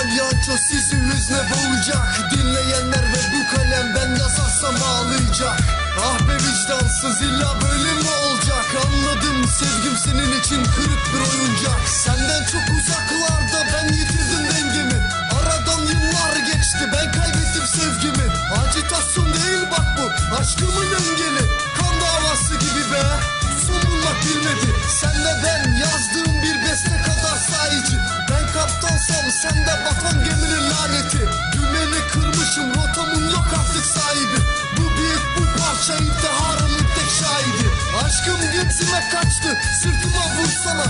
palyaço sizimiz ne olacak Dinleyenler ve bu kalem ben yazarsam ağlayacak. Ah be vicdansız illa böyle mi olacak? Anladım sevgim senin için kırık bir aşkımın engeli Kan davası gibi be. Son bulmak bilmedi Sen de ben yazdığım bir beste kadar sahici. Ben kaptansam sen de batan geminin laneti. Dümeni kırmışım rotamın yok artık sahibi. Bu büyük bu parça intiharımın tek şahidi. Aşkım gizime kaçtı sırtıma vursana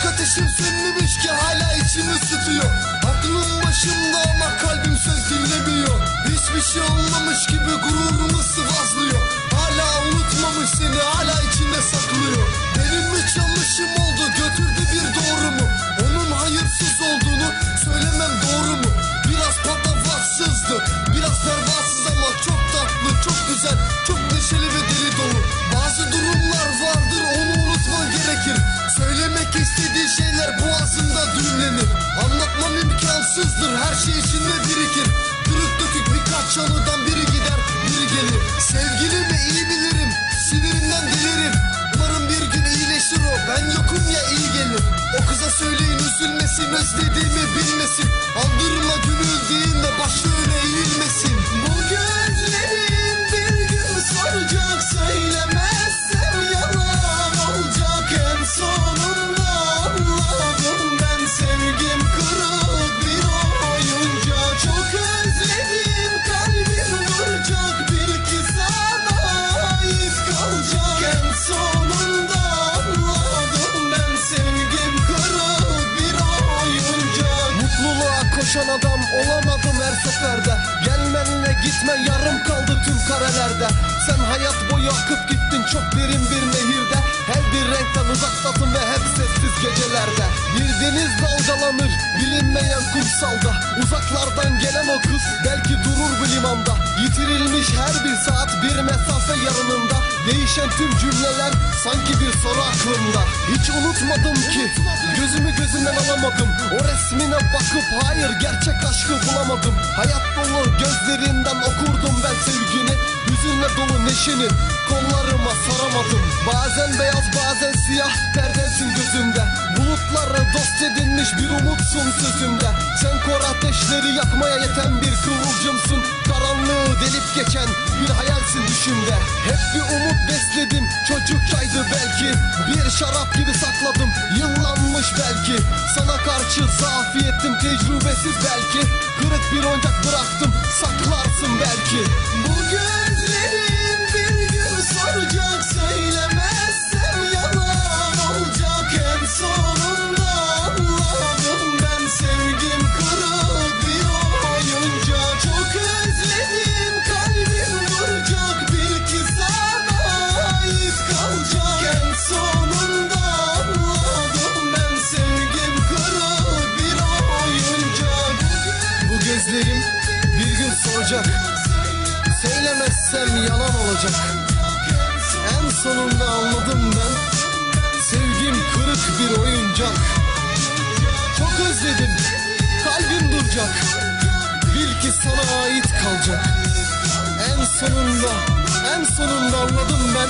Aşk ateşim sönmemiş ki hala içimi ısıtıyor. Aklım başımda ama kalbim söz dinlemiyor. Hiçbir şey olmamış gibi gururumu sıvazlıyor. Hala unutmamış seni imkansızdır her şey içinde birikir. Kırık dökük birkaç anıdan biri gider biri gelir. Sevgilimi Koşan adam olamadım her seferde. Gelmenle gitme yarım kaldı tüm karelerde. Sen hayat boyu akıp gittin çok derin bir nehirde. Her bir renkten uzaktasın ve hep sessiz gecelerde. Bir deniz dalgalanır bilinmeyen kumsalda. Uzaklardan gelen o kız belki durur bu limanda. Yitirilmiş her bir saat bir mesafe yarınında Değişen tüm cümleler sanki bir soru aklımda. Hiç unutmadım ki gözümü gözümden alamadım. O resmine bakıp hayır gerçek aşkı bulamadım. Hayat dolu gözlerinden okurdum ben sevgini. Hüzünle dolu neşeni kollarıma saramadım. Bazen beyaz bazen siyah perdesin gözümde. Bulutları dost edinmiş bir umutsun sözümde. Sen kor ateşleri yakmaya yeten bir kıvılcımsın Delip geçen bir hayalsin düşümde Hep bir umut besledim çocukkaydı belki. Bir şarap gibi sakladım yıllanmış belki. Sana karşı zafiyetim tecrübesiz belki. Kırık bir oyuncak bıraktım gün soracak Söylemezsem yalan olacak. En sonunda anladım ben. Sevgim kırık bir oyuncak. Çok özledim. Kalbim duracak. Bil ki sana ait kalacak. En sonunda en sonunda anladım ben